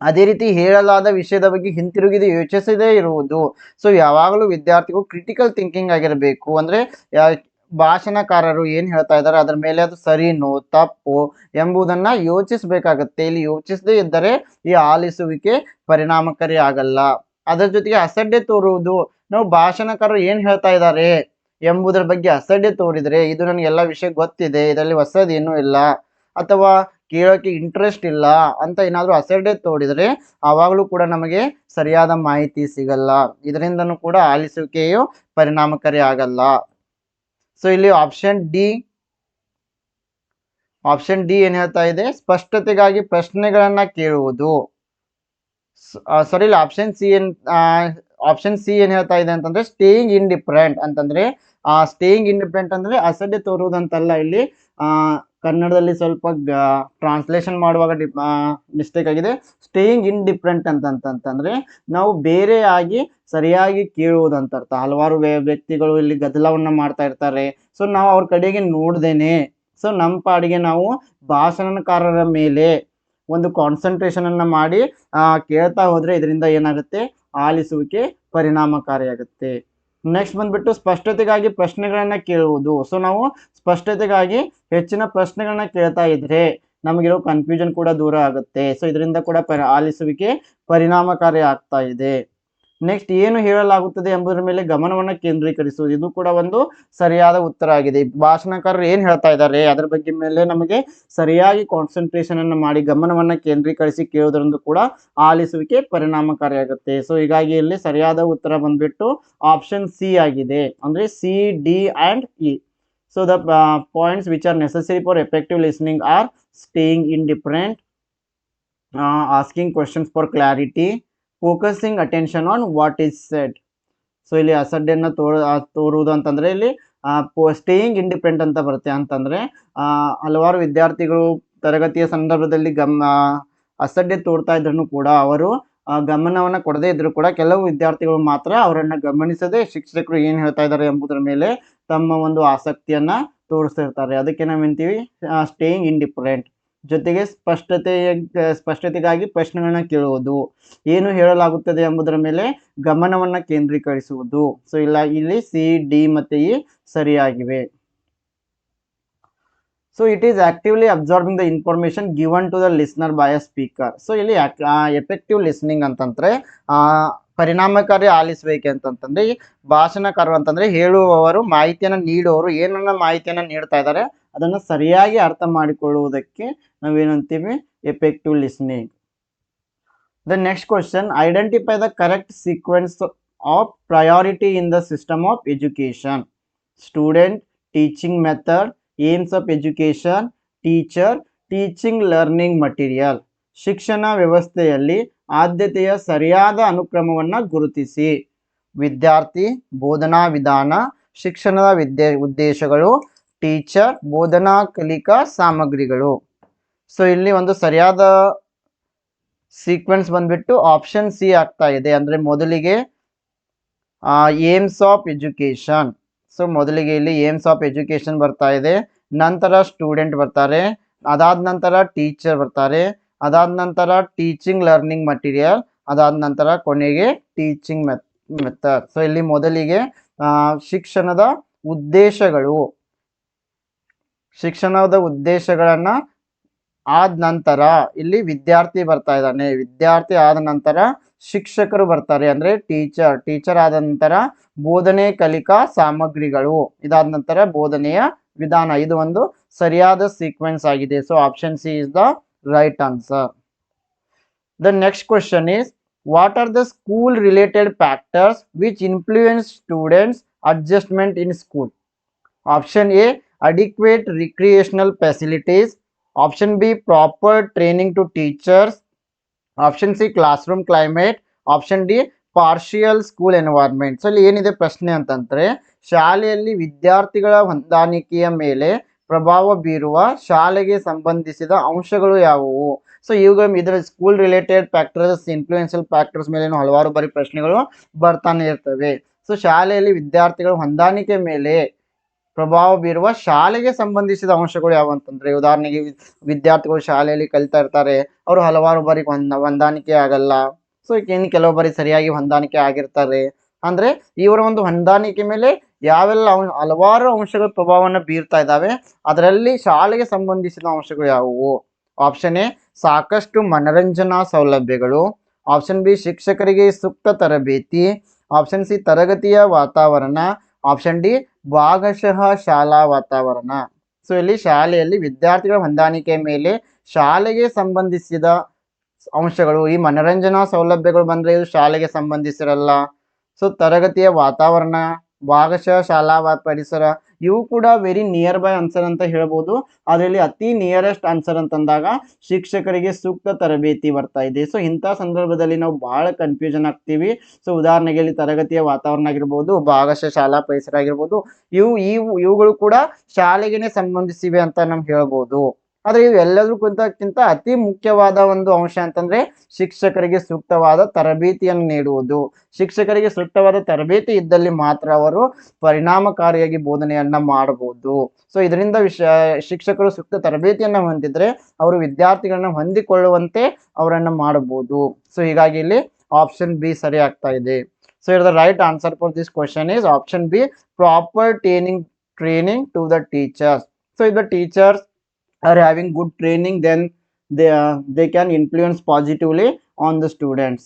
ಅದೇ ರೀತಿ ಹೇಳಲಾದ ವಿಷಯದ ಬಗ್ಗೆ ಹಿಂತಿರುಗಿದು ಯೋಚಿಸದೇ ಇರುವುದು. ಸೊ ಯಾವಾಗಲೂ ವಿದ್ಯಾರ್ಥಿಗಳು ಕ್ರಿಟಿಕಲ್ ಥಿಂಕಿಂಗ್ ಆಗಿರಬೇಕು. ಅಂದ್ರೆ ಭಾಷಣಕಾರರು ಏನ್ ಹೇಳ್ತಾ ಇದ್ದಾರೆ, ಅದರ ಮೇಲೆ ಅದು ಸರಿನೋ, ತಪ್ಪು ಎಂಬುದನ್ನ ಯೋಚಿಸಬೇಕಾಗತ್ತೆ. ಇಲ್ಲಿ ಯೋಚಿಸದೇ ಇದ್ದರೆ ಈ ಆಲಿಸುವಿಕೆ ಪರಿಣಾಮಕಾರಿ ಆಗಲ್ಲ. ಅದರ ಜೊತೆಗೆ ಅಸಡ್ಡೆ ತೋರುವುದು. ನಾವು ಭಾಷಣಕಾರರು ಏನ್ ಹೇಳ್ತಾ ಇದ್ದಾರೆ ಎಂಬುದರ ಬಗ್ಗೆ ಅಸಡ್ಡೆ ತೋರಿದರೆ ಇದು ನನಗೆ ಎಲ್ಲ ವಿಷಯ ಗೊತ್ತಿದೆ, ಇದರಲ್ಲಿ ಹೊಸದೇನೂ ಇಲ್ಲ. ಅಥವಾ ಕೇಳೋಕೆ ಇಂಟ್ರೆಸ್ಟ್ ಇಲ್ಲ ಅಂತ ಏನಾದರೂ ಅಸಡ್ಡೆ ತೋರಿದರೆ ಆವಾಗಲೂ ಕೂಡ ನಮಗೆ ಸರಿಯಾದ ಮಾಹಿತಿ ಸಿಗಲ್ಲ. ಇದರಿಂದನೂ ಕೂಡ ಆಲಿಸುವಿಕೆಯು ಪರಿಣಾಮಕಾರಿ ಆಗಲ್ಲ. ಸೊ ಇಲ್ಲಿ ಆಪ್ಷನ್ ಡಿ ಆಪ್ಷನ್ ಡಿ ಏನು ಹೇಳ್ತಾ ಇದೆ? ಸ್ಪಷ್ಟತೆಗಾಗಿ ಪ್ರಶ್ನೆಗಳನ್ನು ಕೇಳುವುದು. ಸಾರಿ, ಇಲ್ಲಿ ಆಪ್ಷನ್ ಸಿ ಏನ್ ಆಪ್ಷನ್ ಸಿ ಏನ್ ಹೇಳ್ತಾ ಇದೆ ಅಂತಂದ್ರೆ ಸ್ಟೇಯಿಂಗ್ ಇಂಡಿಫರೆಂಟ್ ಅಂತಂದ್ರೆ, ಆ ಸ್ಟೇಯಿಂಗ್ ಇಂಡಿಫರೆಂಟ್ ಅಂದ್ರೆ ಅಸಡ್ಡೆ ತೋರುವುದಂತಲ್ಲ ಇಲ್ಲಿ. ಕನ್ನಡದಲ್ಲಿ ಸ್ವಲ್ಪ ಟ್ರಾನ್ಸ್ಲೇಷನ್ ಮಾಡುವಾಗ ಮಿಸ್ಟೇಕ್ ಆಗಿದೆ. ಸ್ಟೇಯಿಂಗ್ ಇಂಡಿಫರೆಂಟ್ ಅಂತಂತಂದ್ರೆ ನಾವು ಬೇರೆಯಾಗಿ ಸರಿಯಾಗಿ ಕೇಳುವುದಂತ ಅರ್ಥ ಹಲವಾರು ವ್ಯ- ವ್ಯಕ್ತಿಗಳು ಇಲ್ಲಿ ಗದ್ದಲವನ್ನ ಮಾಡ್ತಾ ಇರ್ತಾರೆ. ಸೊ ನಾವು ಅವ್ರ ಕಡೆಗೆ ನೋಡ್ದೇನೆ. ಸೊ ನಮ್ಮ ಪಾಡಿಗೆ ನಾವು ಭಾಷಣಕಾರರ ಮೇಲೆ ಒಂದು ಕಾನ್ಸಂಟ್ರೇಷನ್ ಅನ್ನ ಮಾಡಿ ಕೇಳ್ತಾ ಹೋದ್ರೆ ಇದರಿಂದ ಏನಾಗುತ್ತೆ? ಆಲಿಸುವಿಕೆ ಪರಿಣಾಮಕಾರಿಯಾಗುತ್ತೆ. ನೆಕ್ಸ್ಟ್ ಬಂದ್ಬಿಟ್ಟು ಸ್ಪಷ್ಟತೆಗಾಗಿ ಪ್ರಶ್ನೆಗಳನ್ನ ಕೇಳುವುದು. ಸೊ ನಾವು ಸ್ಪಷ್ಟತೆಗಾಗಿ ಹೆಚ್ಚಿನ ಪ್ರಶ್ನೆಗಳನ್ನ ಕೇಳ್ತಾ ಇದ್ರೆ ನಮಗಿರೋ ಕನ್ಫ್ಯೂಷನ್ ಕೂಡ ದೂರ ಆಗುತ್ತೆ. ಸೊ ಇದರಿಂದ ಕೂಡ ಆಲಿಸುವಿಕೆ ಪರಿಣಾಮಕಾರಿ ಆಗ್ತಾ ಇದೆ. ನೆಕ್ಸ್ಟ್ ಏನು ಹೇಳಲಾಗುತ್ತದೆ ಎಂಬುದರ ಮೇಲೆ ಗಮನವನ್ನು ಕೇಂದ್ರೀಕರಿಸುವುದು. ಇದು ಕೂಡ ಒಂದು ಸರಿಯಾದ ಉತ್ತರ ಆಗಿದೆ. ಭಾಷಣಕಾರರು ಏನು ಹೇಳ್ತಾ ಇದ್ದಾರೆ? ಅದರ ಬಗ್ಗೆ ಮೇಲೆ ನಮಗೆ ಸರಿಯಾಗಿ ಕಾನ್ಸಂಟ್ರೇಷನ್ ಅನ್ನು ಮಾಡಿ ಗಮನವನ್ನು ಕೇಂದ್ರೀಕರಿಸಿ ಕೇಳುವುದರಿಂದ ಕೂಡ ಆಲಿಸುವಿಕೆ ಪರಿಣಾಮಕಾರಿಯಾಗುತ್ತೆ. ಸೊ ಹೀಗಾಗಿ ಇಲ್ಲಿ ಸರಿಯಾದ ಉತ್ತರ ಬಂದ್ಬಿಟ್ಟು ಆಪ್ಷನ್ ಸಿ ಆಗಿದೆ. ಅಂದ್ರೆ C D and E so the points which are necessary for effective listening are staying in different asking questions for clarity focusing attention on what is said so ಇಲ್ಲಿ ಅಸಡ್ಡೆಯನ್ನು ತೋರ ತೋರುವುದು ಅಂತಂದರೆ ಇಲ್ಲಿ ಸ್ಟೇಯಿಂಗ್ ಇಂಡಿಪೆಂಡ್ ಅಂತ ಬರುತ್ತೆ. ಅಂತಂದರೆ ಹಲವಾರು ವಿದ್ಯಾರ್ಥಿಗಳು ತರಗತಿಯ ಸಂದರ್ಭದಲ್ಲಿ ಗಮ್ ಅಸಡ್ಡೆ ತೋರ್ತಾ ಇದ್ರೂ ಕೂಡ ಅವರು ಗಮನವನ್ನು ಕೊಡದೇ ಇದ್ರು ಕೂಡ ಕೆಲವು ವಿದ್ಯಾರ್ಥಿಗಳು ಮಾತ್ರ ಅವರನ್ನು ಗಮನಿಸದೆ ಶಿಕ್ಷಕರು ಏನು ಹೇಳ್ತಾ ಇದ್ದಾರೆ ಎಂಬುದರ ಮೇಲೆ ತಮ್ಮ ಒಂದು ಆಸಕ್ತಿಯನ್ನು ತೋರಿಸ್ತಿರ್ತಾರೆ ಅದಕ್ಕೆ ನಾವೇಂತೀವಿ ಸ್ಟೇಯಿಂಗ್ ಇಂಡಿಪರೆಂಟ್ ಜೊತೆಗೆ ಸ್ಪಷ್ಟತೆಯ ಸ್ಪಷ್ಟತೆಗಾಗಿ ಪ್ರಶ್ನೆಗಳನ್ನ ಕೇಳುವುದು. ಏನು ಹೇಳಲಾಗುತ್ತದೆ ಎಂಬುದರ ಮೇಲೆ ಗಮನವನ್ನ ಕೇಂದ್ರೀಕರಿಸುವುದು. ಸೊ ಇಲ್ಲ ಇಲ್ಲಿ ಸಿ ಡಿ ಮತ್ತೆ ಇ ಸರಿಯಾಗಿವೆ. So it is actively absorbing the information given to the listener by a speaker so ಇಲ್ಲಿ ಎಫೆಕ್ಟಿವ್ ಲಿಸ್ನಿಂಗ್ ಅಂತಂದ್ರೆ ಆ, ಪರಿಣಾಮಕಾರಿ ಈ ಭಾಷಣಕಾರರು ಅಂತಂದ್ರೆ ಹೇಳುವವರು, ಮಾಹಿತಿಯನ್ನು ನೀಡುವವರು, ಏನನ್ನ ಮಾಹಿತಿಯನ್ನು ನೀಡ್ತಾ ಇದ್ದಾರೆ, ಅದನ್ನು ಸರಿಯಾಗಿ ಅರ್ಥ ಮಾಡಿಕೊಳ್ಳುವುದಕ್ಕೆ ನಾವೇನಂತೀವಿ effective listening. The next question identify the correct sequence of priority in the system of education student teaching method aims of education teacher teaching learning material ಶಿಕ್ಷಣ ವ್ಯವಸ್ಥೆಯಲ್ಲಿ ಆದ್ಯತೆಯ ಸರಿಯಾದ ಅನುಕ್ರಮವನ್ನು ಗುರುತಿಸಿ. ವಿದ್ಯಾರ್ಥಿ, ಬೋಧನಾ ವಿಧಾನ, ಶಿಕ್ಷಣದ ವಿದ್ಯೆ, ಉದ್ದೇಶಗಳು, ಟೀಚರ್, ಬೋಧನಾ ಕಲಿಕಾ ಸಾಮಗ್ರಿಗಳು. ಸೊ ಇಲ್ಲಿ ಒಂದು ಸರಿಯಾದ ಸೀಕ್ವೆನ್ಸ್ ಬಂದ್ಬಿಟ್ಟು ಆಪ್ಷನ್ ಸಿ ಆಗ್ತಾ ಇದೆ. ಅಂದರೆ ಮೊದಲಿಗೆ ಏಮ್ಸ್ ಆಫ್ ಎಜುಕೇಷನ್. ಸೊ ಮೊದಲಿಗೆ ಇಲ್ಲಿ ಏಮ್ಸ್ ಆಫ್ ಎಜುಕೇಷನ್ ಬರ್ತಾ ಇದೆ. ನಂತರ ಸ್ಟೂಡೆಂಟ್ ಬರ್ತಾರೆ. ಅದಾದ ನಂತರ ಟೀಚರ್ ಬರ್ತಾರೆ. ಅದಾದ ನಂತರ ಟೀಚಿಂಗ್ ಲರ್ನಿಂಗ್ ಮಟೀರಿಯಲ್ ಅದಾದ ನಂತರ ಕೊನೆಗೆ ಟೀಚಿಂಗ್ ಮೆತ್ ಮೆಥಡ್ ಸೊ ಇಲ್ಲಿ ಮೊದಲಿಗೆ ಶಿಕ್ಷಣದ ಉದ್ದೇಶಗಳು. ಶಿಕ್ಷಣದ ಉದ್ದೇಶಗಳನ್ನ ಆದ ನಂತರ, ಇಲ್ಲಿ ವಿದ್ಯಾರ್ಥಿ ಬರ್ತಾ ಇದ್ದಾನೆ. ವಿದ್ಯಾರ್ಥಿ ಆದ ನಂತರ ಶಿಕ್ಷಕರು ಬರ್ತಾರೆ. ಅಂದ್ರೆ ಟೀಚರ್ ಟೀಚರ್ ಆದ ನಂತರ ಬೋಧನೆ ಕಲಿಕಾ ಸಾಮಗ್ರಿಗಳು. ಇದಾದ ನಂತರ ಬೋಧನೆಯ ವಿಧಾನ. ಇದು ಒಂದು ಸರಿಯಾದ ಸೀಕ್ವೆನ್ಸ್ ಆಗಿದೆ. So option C is the right answer the next question is what are the school related factors which influence students adjustment in school option A adequate recreational facilities option b proper training to teachers option c classroom climate option d partial school environment so ಇಲ್ಲಿ ಏನಿದೆ ಪ್ರಶ್ನೆ ಅಂತಂದ್ರೆ ಶಾಲೆಯಲ್ಲಿ ವಿದ್ಯಾರ್ಥಿಗಳ ಹೊಂದಾಣಿಕೆಯ ಮೇಲೆ ಪ್ರಭಾವ ಬೀರುವ ಶಾಲೆಗೆ ಸಂಬಂಧಿಸಿದ ಅಂಶಗಳು ಯಾವುವು? ಸೊ ಇವುಗಳ ಇದರ school related factors influential factors ಮೇಲೆ ಹಲವಾರು ಬಾರಿ ಪ್ರಶ್ನೆಗಳು ಬರ್ತಾನೆ ಇರ್ತವೆ. ಸೊ ಶಾಲೆಯಲ್ಲಿ ವಿದ್ಯಾರ್ಥಿಗಳ ಹೊಂದಾಣಿಕೆ ಮೇಲೆ ಪ್ರಭಾವ ಬೀರುವ ಶಾಲೆಗೆ ಸಂಬಂಧಿಸಿದ ಅಂಶಗಳು ಯಾವ ಅಂತಂದ್ರೆ, ಉದಾಹರಣೆಗೆ ವಿದ್ಯಾರ್ಥಿಗಳು ಶಾಲೆಯಲ್ಲಿ ಕಲಿತಾ ಇರ್ತಾರೆ, ಅವರು ಹಲವಾರು ಬಾರಿ ಹೊಂದ, ಹೊಂದಾಣಿಕೆ ಆಗಲ್ಲ. ಸೊ ಇನ್ನು ಕೆಲವು ಬಾರಿ ಸರಿಯಾಗಿ ಹೊಂದಾಣಿಕೆ ಆಗಿರ್ತಾರೆ. ಅಂದ್ರೆ, ಇವರ ಒಂದು ಹೊಂದಾಣಿಕೆ ಮೇಲೆ ಯಾವೆಲ್ಲ ಹಲವಾರು ಅಂಶಗಳು ಪ್ರಭಾವವನ್ನು ಬೀರ್ತಾ ಇದ್ದಾವೆ. ಅದರಲ್ಲಿ ಶಾಲೆಗೆ ಸಂಬಂಧಿಸಿದ ಅಂಶಗಳು ಯಾವುವು? ಆಪ್ಷನ್ ಎ, ಸಾಕಷ್ಟು ಮನರಂಜನಾ ಸೌಲಭ್ಯಗಳು. ಆಪ್ಷನ್ ಬಿ, ಶಿಕ್ಷಕರಿಗೆ ಸೂಕ್ತ ತರಬೇತಿ. ಆಪ್ಷನ್ ಸಿ, ತರಗತಿಯ ವಾತಾವರಣ. ಆಪ್ಷನ್ ಡಿ, ಭಾಗಶಃ ಶಾಲಾ ವಾತಾವರಣ. ಸೊ ಇಲ್ಲಿ ಶಾಲೆಯಲ್ಲಿ ವಿದ್ಯಾರ್ಥಿಗಳ ಹೊಂದಾಣಿಕೆ ಮೇಲೆ ಶಾಲೆಗೆ ಸಂಬಂಧಿಸಿದ ಅಂಶಗಳು, ಈ ಮನರಂಜನಾ ಸೌಲಭ್ಯಗಳು ಬಂದ್ರೆ ಇದು ಶಾಲೆಗೆ ಸಂಬಂಧಿಸಿರಲ್ಲ. ಸೊ ತರಗತಿಯ ವಾತಾವರಣ. ಭಾಗಶಃ ಶಾಲಾ ಪರಿಸರ. ಇವು ಕೂಡ ವೆರಿ ನಿಯರ್ ಬೈ ಆನ್ಸರ್ ಅಂತ ಹೇಳ್ಬೋದು. ಅದರಲ್ಲಿ ಅತಿ ನಿಯರೆಸ್ಟ್ ಆನ್ಸರ್ ಅಂತಂದಾಗ ಶಿಕ್ಷಕರಿಗೆ ಸೂಕ್ತ ತರಬೇತಿ ಬರ್ತಾ ಇದೆ. ಸೊ ಇಂಥ ಸಂದರ್ಭದಲ್ಲಿ ನಾವು ಬಹಳ ಕನ್ಫ್ಯೂಷನ್ ಆಗ್ತೀವಿ. ಸೊ ಉದಾಹರಣೆಗೆ ಇಲ್ಲಿ ತರಗತಿಯ ವಾತಾವರಣ ಆಗಿರ್ಬೋದು ಭಾಗಶಃ ಶಾಲಾ ಪರಿಸರ ಆಗಿರ್ಬೋದು, ಇವು ಇವು, ಇವುಗಳು ಕೂಡ ಶಾಲೆಗೆನೆ ಸಂಬಂಧಿಸಿವೆ ಅಂತ ನಾವು ಹೇಳ್ಬೋದು. ಆದ್ರೆ ಇವು ಎಲ್ಲದಕ್ಕಿಂತ ಅತಿ ಮುಖ್ಯವಾದ ಒಂದು ಅಂಶ ಅಂತಂದ್ರೆ ಶಿಕ್ಷಕರಿಗೆ ಸೂಕ್ತವಾದ ತರಬೇತಿಯನ್ನು ನೀಡುವುದು. ಶಿಕ್ಷಕರಿಗೆ ಸೂಕ್ತವಾದ ತರಬೇತಿ ಇದ್ದಲ್ಲಿ ಮಾತ್ರ ಅವರು ಪರಿಣಾಮಕಾರಿಯಾಗಿ ಬೋಧನೆಯನ್ನ ಮಾಡಬಹುದು ಸೊ ಇದರಿಂದ ಶಿಕ್ಷಕರು ಸೂಕ್ತ ತರಬೇತಿಯನ್ನ ಹೊಂದಿದ್ರೆ ಅವರು ವಿದ್ಯಾರ್ಥಿಗಳನ್ನ ಹೊಂದಿಕೊಳ್ಳುವಂತೆ ಅವರನ್ನ ಮಾಡಬಹುದು ಸೊ ಹೀಗಾಗಿ ಇಲ್ಲಿ ಆಪ್ಷನ್ ಬಿ ಸರಿ ಆಗ್ತಾ ಇದೆ. So here the right answer for this question is option B proper training training to the teachers so ಇದು teachers are having good training then they uh, they can influence positively on the students.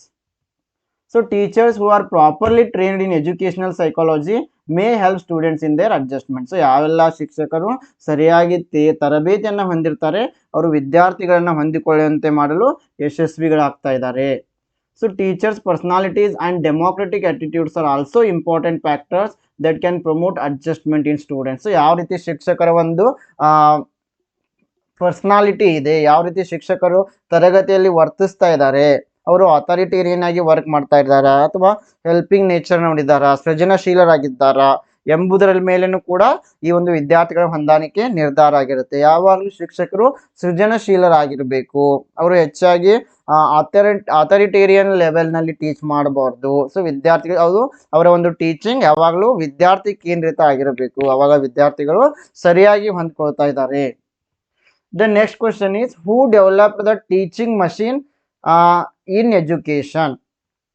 So teachers who are properly trained in educational psychology may help students in their adjustment so ಯಾವೆಲ್ಲ ಶಿಕ್ಷಕರು ಸರಿಯಾಗಿ ತರಬೇತಿಯನ್ನು ಹೊಂದಿರ್ತಾರೆ ಅವರು ವಿದ್ಯಾರ್ಥಿಗಳನ್ನು ಹೊಂದಿಕೊಳ್ಳುವಂತೆ ಮಾಡಲು ಯಶಸ್ವಿಗಳಾಗ್ತಾ ಇದ್ದಾರೆ. So teachers personalities and democratic attitudes are also important factors that can promote adjustment in students ಯಾವ ರೀತಿ ಶಿಕ್ಷಕರ ಒಂದು ಪರ್ಸನಾಲಿಟಿ ಇದೆ. ಯಾವ ರೀತಿ ಶಿಕ್ಷಕರು ತರಗತಿಯಲ್ಲಿ ವರ್ತಿಸ್ತಾ ಇದ್ದಾರೆ. ಅವರು ಅಥಾರಿಟೇರಿಯನ್ ಆಗಿ ವರ್ಕ್ ಮಾಡ್ತಾ ಇದ್ದಾರಾ? ಅಥವಾ ಹೆಲ್ಪಿಂಗ್ ನೇಚರ್ ನೋಡಿದ್ದಾರಾ ಸೃಜನಶೀಲರಾಗಿದ್ದಾರಾ? ಎಂಬುದರ ಮೇಲೇನೂ ಕೂಡ ಈ ಒಂದು ವಿದ್ಯಾರ್ಥಿಗಳ ಹೊಂದಾಣಿಕೆ ನಿರ್ಧಾರ ಆಗಿರುತ್ತೆ. ಯಾವಾಗಲೂ ಶಿಕ್ಷಕರು ಸೃಜನಶೀಲರಾಗಿರಬೇಕು. ಅವರು ಹೆಚ್ಚಾಗಿ ಅಥಾರಿ ಅಥಾರಿಟೇರಿಯನ್ ಲೆವೆಲ್ನಲ್ಲಿ ಟೀಚ್ ಮಾಡಬಾರ್ದು. ಸೊ ವಿದ್ಯಾರ್ಥಿಗಳು ಅದು ಅವರ ಒಂದು ಟೀಚಿಂಗ್ ಯಾವಾಗಲೂ ವಿದ್ಯಾರ್ಥಿ ಕೇಂದ್ರಿತ ಆಗಿರಬೇಕು. ಅವಾಗ ವಿದ್ಯಾರ್ಥಿಗಳು ಸರಿಯಾಗಿ ಹೊಂದ್ಕೊಳ್ತಾ ಇದ್ದಾರೆ. The next is is who develop the teaching machine in education?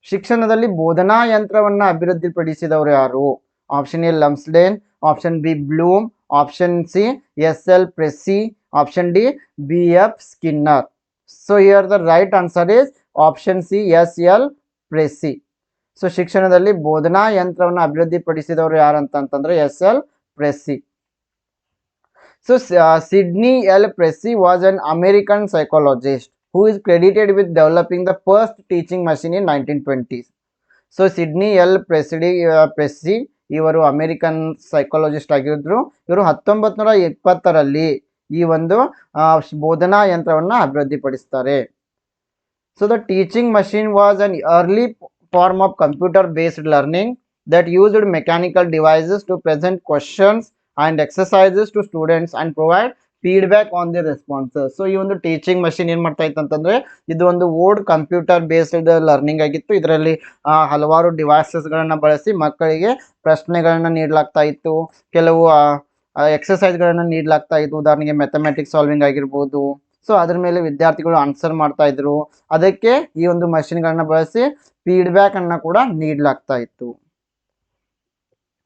ಶಿಕ್ಷಣದಲ್ಲಿ ಬೋಧನಾ ಯಂತ್ರವನ್ನು ಅಭಿವೃದ್ಧಿಪಡಿಸಿದವರು ಯಾರು? Option A Lumsdaine option B Bloom option C S L Pressey option D B F Skinner. So here the right answer is option C S L Pressey. So ಶಿಕ್ಷಣದಲ್ಲಿ ಬೋಧನಾ ಯಂತ್ರವನ್ನು ಅಭಿವೃದ್ಧಿಪಡಿಸಿದವರು ಯಾರು ಅಂತಂತಂದ್ರೆ S L Pressey. So Sidney L Pressey was an American psychologist who is credited with developing the first teaching machine in 1920s. So Sidney L ಪ್ರೆಸಿಡಿ Pressey ಇವರು American psychologist ಆಗಿದ್ರು. ಇವರು ಹತ್ತೊಂಬತ್ತು ನೂರ ಇಪ್ಪತ್ತರಲ್ಲಿ ಈ ಒಂದು ಆ, ಬೋಧನಾ ಯಂತ್ರವನ್ನು ಅಭಿವೃದ್ಧಿಪಡಿಸ್ತಾರೆ. So the teaching machine was an early form of computer based learning that used mechanical devices to present questions and exercises to students and provide feedback on the responses so ಈ ಒಂದು ಟೀಚಿಂಗ್ ಮಷಿನ್ ಏನು ಮಾಡ್ತಾ ಇತ್ತು ಅಂತಂದ್ರೆ, ಇದು ಒಂದು old computer based learning ಆಗಿತ್ತು. ಇದರಲ್ಲಿ ಹಲವಾರು ಡಿವೈಸಸ್ಗಳನ್ನು ಬಳಸಿ ಮಕ್ಕಳಿಗೆ ಪ್ರಶ್ನೆಗಳನ್ನ ನೀಡಲಾಗ್ತಾ ಇತ್ತು. ಕೆಲವು ಎಕ್ಸಸೈಸ್ಗಳನ್ನು ನೀಡಲಾಗ್ತಾ ಇತ್ತು. ಉದಾಹರಣೆಗೆ ಮ್ಯಾಥಮೆಟಿಕ್ಸ್ ಸಾಲ್ವಿಂಗ್ ಆಗಿರ್ಬೋದು. ಸೊ ಅದ್ರ ಮೇಲೆ ವಿದ್ಯಾರ್ಥಿಗಳು ಆನ್ಸರ್ ಮಾಡ್ತಾ ಇದ್ರು. ಅದಕ್ಕೆ ಈ ಒಂದು ಮಷಿನ್ಗಳನ್ನ ಬಳಸಿ ಫೀಡ್ಬ್ಯಾಕ್ ಅನ್ನ ಕೂಡ ನೀಡಲಾಗ್ತಾ ಇತ್ತು.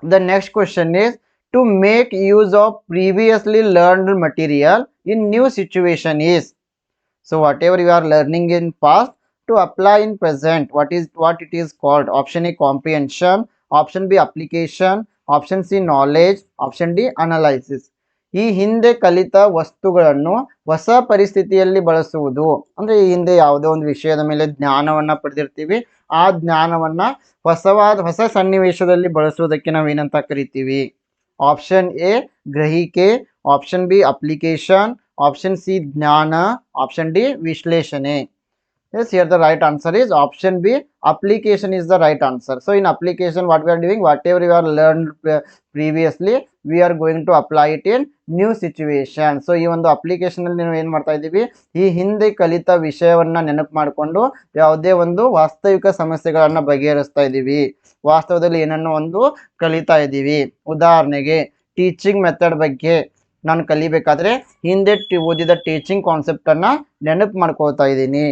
The next question is to make use of previously learned material in new situation is so whatever you are learning in past to apply in present what is what it is called option a comprehension option b application option c knowledge option d analysis ಈ ಹಿಂದೆ ಕಲಿತ ವಸ್ತುಗಳನ್ನು ಹೊಸ ಪರಿಸ್ಥಿತಿಯಲ್ಲಿ ಬಳಸುವುದು ಅಂದ್ರೆ ಈ ಹಿಂದೆ ಯಾವುದೋ ಒಂದು ವಿಷಯದ ಮೇಲೆ ಜ್ಞಾನವನ್ನ ಪಡೆದಿರ್ತೀವಿ ಆ ಜ್ಞಾನವನ್ನ ಹೊಸವಾದ ಹೊಸ ಸನ್ನಿವೇಶದಲ್ಲಿ ಬಳಸುವುದಕ್ಕೆ ನಾವು ಏನಂತ ಕರಿತೀವಿ ಆಪ್ಷನ್ ಎ ಗ್ರಹಿಕೆ option B application option C ಜ್ಞಾನ ಆಪ್ಷನ್ ಡಿ ವಿಶ್ಲೇಷಣೆ yes here the right answer is option b application is the right answer so in application what we are doing whatever you are learned pre- previously we are going to apply it in new situation so ಈ ಒಂದು application ಅಲ್ಲಿ ನಾವು ಏನು ಮಾಡ್ತಾ ಇದ್ದೀವಿ ಈ ಹಿಂದೆ ಕಲಿತ ವಿಷಯವನ್ನ ನೆನಪು ಮಾಡಿಕೊಂಡು ಯಾವುದೇ ಒಂದು ವಾಸ್ತವಿಕ ಸಮಸ್ಯೆಗಳನ್ನ ಬಗೆಹರಿಸ್ತಾ ಇದ್ದೀವಿ ವಾಸ್ತವದಲ್ಲಿ ಏನನ್ನೋ ಒಂದು ಕಲಿತಾ ಇದ್ದೀವಿ. ಉದಾಹರಣೆಗೆ ಟೀಚಿಂಗ್ ಮೆಥಡ್ ಬಗ್ಗೆ ನಾನು ಕಲಿಬೇಕಾದ್ರೆ ಹಿಂದೆ ಓದಿದ ಟೀಚಿಂಗ್ ಕಾನ್ಸೆಪ್ಟ್ ನೆನಪು ಮಾಡ್ಕೊಳ್ತಾ ಇದ್ದೀನಿ.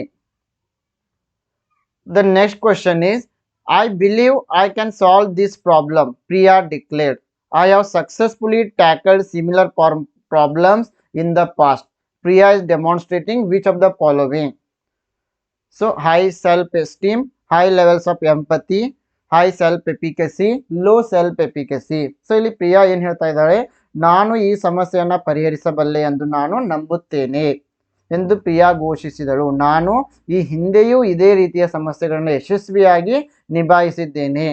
The next question is I believe I can solve this problem Priya declared I have successfully tackled similar problems in the past Priya is demonstrating which of the following so high self esteem high levels of empathy high self efficacy low self efficacy so ಇಲ್ಲಿ ಪ್ರಿಯಾ ಏನು ಹೇಳ್ತಾ ಇದ್ದಾಳೆ? ನಾನು ಈ ಸಮಸ್ಯೆಯನ್ನು ಪರಿಹರಿಸಬಲ್ಲೆ ಎಂದು ನಾನು ನಂಬುತ್ತೇನೆ ಎಂದು ಪ್ರಿಯಾ ಘೋಷಿಸಿದಳು. ನಾನು ಈ ಹಿಂದೆಯೂ ಇದೇ ರೀತಿಯ ಸಮಸ್ಯೆಗಳನ್ನು ಯಶಸ್ವಿಯಾಗಿ ನಿಭಾಯಿಸಿದ್ದೇನೆ.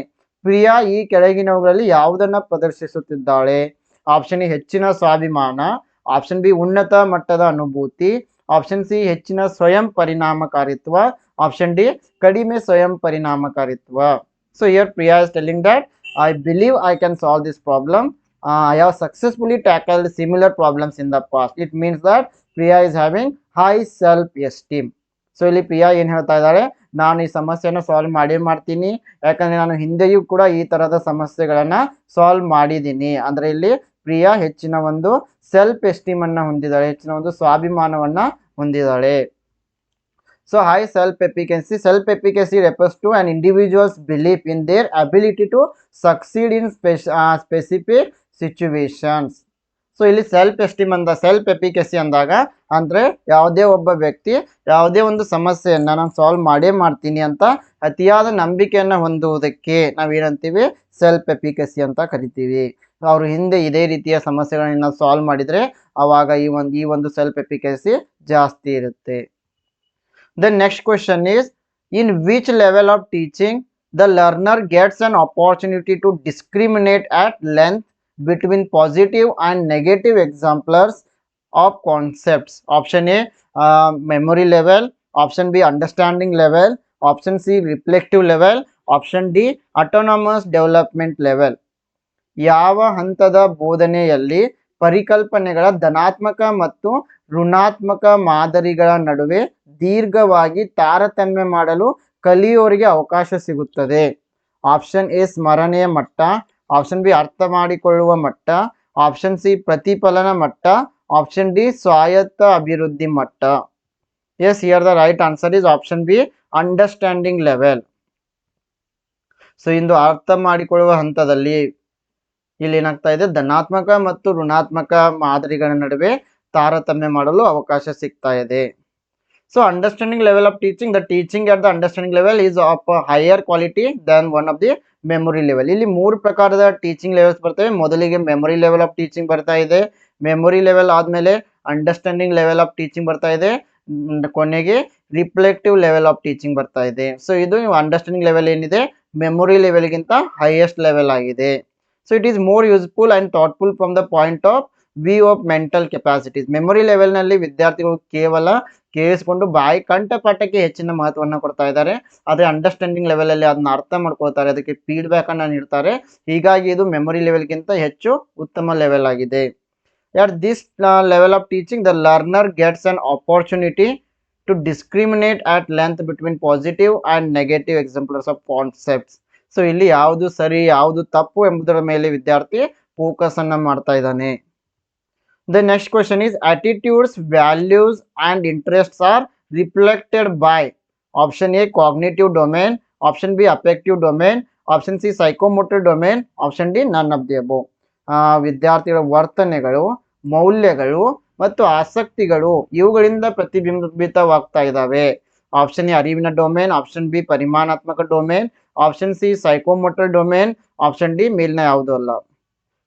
ಪ್ರಿಯಾ ಈ ಕೆಳಗಿನವುಗಳಲ್ಲಿ ಯಾವುದನ್ನು ಪ್ರದರ್ಶಿಸುತ್ತಿದ್ದಾಳೆ? ಆಪ್ಷನ್ ಎ ಹೆಚ್ಚಿನ ಸ್ವಾಭಿಮಾನ, ಆಪ್ಷನ್ ಬಿ ಉನ್ನತ ಮಟ್ಟದ ಅನುಭೂತಿ, ಆಪ್ಷನ್ ಸಿ ಹೆಚ್ಚಿನ ಸ್ವಯಂ ಪರಿಣಾಮಕಾರಿತ್ವ, ಆಪ್ಷನ್ ಡಿ ಕಡಿಮೆ ಸ್ವಯಂ ಪರಿಣಾಮಕಾರಿತ್ವ. So here Priya is telling that I believe I can solve this problem I have successfully tackled similar problems in the past it means that Priya is having high self esteem so ಇಲ್ಲಿ ಪ್ರಿಯಾ ಏನು ಹೇಳ್ತಾ ಇದ್ದಾಳೆ ನಾನು ಈ ಸಮಸ್ಯೆನ solve ಮಾಡೇ ಮಾಡ್ತೀನಿ. ಯಾಕಂದ್ರೆ ನಾನು ಹಿಂದೆಯೂ ಕೂಡ ಈ ತರದ ಸಮಸ್ಯೆಗಳನ್ನ ಸಾಲ್ವ್ ಮಾಡಿದ್ದೀನಿ. ಅಂದ್ರೆ ಇಲ್ಲಿ ಪ್ರಿಯಾ ಹೆಚ್ಚಿನ ಒಂದು ಸೆಲ್ಫ್ ಎಸ್ಟೀಮ್ ಅನ್ನ ಹೊಂದಿದ್ದಾಳೆ ಹೆಚ್ಚಿನ ಒಂದು ಸ್ವಾಭಿಮಾನವನ್ನ ಹೊಂದಿದ್ದಾಳೆ so high Self-efficacy refers to an to belief individuals belief in their ability to spe in specific situations so ಇಲ್ಲಿ ಸೆಲ್ಫ್ ಎಸ್ಟೀಮ್ ಅಂದ ಸೆಲ್ಫ್ ಎಪಿಕೆಸಿ ಅಂದಾಗ, ಅಂದರೆ ಯಾವುದೇ ಒಬ್ಬ ವ್ಯಕ್ತಿ ಯಾವುದೇ ಒಂದು ಸಮಸ್ಯೆಯನ್ನು ನಾನು ಸಾಲ್ವ್ ಮಾಡೇ ಮಾಡ್ತೀನಿ ಅಂತ ಅತಿಯಾದ ನಂಬಿಕೆಯನ್ನು ಹೊಂದುವುದಕ್ಕೆ ನಾವೇನಂತೀವಿ ಸೆಲ್ಫ್ ಎಪಿಕೆಸಿ ಅಂತ ಕರಿತೀವಿ. ಅವರು ಹಿಂದೆ ಇದೇ ರೀತಿಯ ಸಮಸ್ಯೆಗಳನ್ನ ಸಾಲ್ವ್ ಮಾಡಿದರೆ ಅವಾಗ ಈ ಒಂದು ಈ ಒಂದು ಸೆಲ್ಫ್ ಎಪಿಕೆಸಿ ಜಾಸ್ತಿ ಇರುತ್ತೆ. the next question is in which level of teaching the learner gets an opportunity to discriminate at length between positive and negative exemplars of concepts option a uh, memory level option b understanding level option c reflective level option d autonomous development level ಯಾವ ಹಂತದ ಬೋಧನೆಯಲ್ಲಿ ಪರಿಕಲ್ಪನೆಗಳ ಧನಾತ್ಮಕ ಮತ್ತು ಋಣಾತ್ಮಕ ಮಾದರಿಗಳ ನಡುವೆ ದೀರ್ಘವಾಗಿ ತಾರತಮ್ಯ ಮಾಡಲು ಕಲಿಯೋರಿಗೆ ಅವಕಾಶ ಸಿಗುತ್ತದೆ. ಆಪ್ಷನ್ ಎ, ಸ್ಮರಣೆಯ ಮಟ್ಟ. ಆಪ್ಷನ್ ಬಿ, ಅರ್ಥ ಮಾಡಿಕೊಳ್ಳುವ ಮಟ್ಟ. ಆಪ್ಷನ್ ಸಿ, ಪ್ರತಿಫಲನ ಮಟ್ಟ. ಆಪ್ಷನ್ ಡಿ, ಸ್ವಾಯತ್ತ ಅಭಿವೃದ್ಧಿ ಮಟ್ಟ. Yes here the right answer is option B understanding level so ಇಂದು ಅರ್ಥ ಮಾಡಿಕೊಳ್ಳುವ ಹಂತದಲ್ಲಿ ಇಲ್ಲಿ ಏನಾಗ್ತಾ ಇದೆ. ಧನಾತ್ಮಕ ಮತ್ತು ಋಣಾತ್ಮಕ ಮಾದರಿಗಳ ನಡುವೆ ತಾರತಮ್ಯ ಮಾಡಲು ಅವಕಾಶ ಸಿಗ್ತಾ ಇದೆ. So understanding level of teaching the teaching at the understanding level is of higher quality than one of the memory level ಇಲ್ಲಿ ಮೂರು ಪ್ರಕಾರದ ಟೀಚಿಂಗ್ ಲೆವೆಲ್ಸ್ ಬರ್ತವೆ. ಮೊದಲಿಗೆ ಮೆಮೊರಿ ಲೆವೆಲ್ ಆಫ್ ಟೀಚಿಂಗ್ ಬರ್ತಾ ಇದೆ. ಮೆಮೊರಿ ಲೆವೆಲ್ ಆದಮೇಲೆ ಅಂಡರ್ಸ್ಟ್ಯಾಂಡಿಂಗ್ ಲೆವೆಲ್ ಆಫ್ ಟೀಚಿಂಗ್ ಬರ್ತಾ ಇದೆ. ಕೊನೆಗೆ ರಿಫ್ಲೆಕ್ಟಿವ್ ಲೆವೆಲ್ ಆಫ್ ಟೀಚಿಂಗ್ ಬರ್ತಾ ಇದೆ. ಸೊ ಇದು ಅಂಡರ್ಸ್ಟ್ಯಾಂಡಿಂಗ್ ಲೆವೆಲ್ ಏನಿದೆ? ಮೆಮೊರಿ ಲೆವೆಲ್ಗಿಂತ ಹೈಯೆಸ್ಟ್ ಲೆವೆಲ್ ಆಗಿದೆ. So it is more useful and thoughtful from the point of view of mental capacities. Memory ಲೆವೆಲ್ನಲ್ಲಿ ವಿದ್ಯಾರ್ಥಿಗಳು ಕೇವಲ ಕೇಳಿಸ್ಕೊಂಡು ಬಾಯಿ ಕಂಠಪಾಠಕ್ಕೆ ಹೆಚ್ಚಿನ ಮಹತ್ವವನ್ನು ಕೊಡ್ತಾ ಇದ್ದಾರೆ. ಆದರೆ ಅಂಡರ್ಸ್ಟ್ಯಾಂಡಿಂಗ್ ಲೆವೆಲಲ್ಲಿ ಅದನ್ನ ಅರ್ಥ ಮಾಡ್ಕೊಳ್ತಾರೆ, ಅದಕ್ಕೆ ಫೀಡ್ಬ್ಯಾಕ್ ಅನ್ನ ನೀಡ್ತಾರೆ. ಹೀಗಾಗಿ ಇದು ಮೆಮೊರಿ ಲೆವೆಲ್ಗಿಂತ ಹೆಚ್ಚು ಉತ್ತಮ ಲೆವೆಲ್ ಆಗಿದೆ. At this level of teaching the learner gets an opportunity to discriminate at length between positive and negative examples of concepts so ಇಲ್ಲಿ ಯಾವುದು ಸರಿ, ಯಾವುದು ತಪ್ಪು ಎಂಬುದರ ಮೇಲೆ ವಿದ್ಯಾರ್ಥಿ ಫೋಕಸ್ ಅನ್ನ ಮಾಡ್ತಾ ಇದ್ದಾನೆ. The next question is attitudes values and interests are reflected by option A cognitive domain option B affective domain option C psychomotor domain option D none of the above ವಿದ್ಯಾರ್ಥಿಗಳ ವರ್ತನೆಗಳು, ಮೌಲ್ಯಗಳು ಮತ್ತು ಆಸಕ್ತಿಗಳು ಇವುಗಳಿಂದ ಪ್ರತಿಬಿಂಬಿತವಾಗ್ತಾ ಇದ್ದಾವೆ. ಆಪ್ಷನ್ ಎ ಅರಿವಿನ domain option B ಪರಿಮಾಣಾತ್ಮಕ domain option C psychomotor domain option D ಮೇಲಿನ ಯಾವುದೂ ಅಲ್ಲ.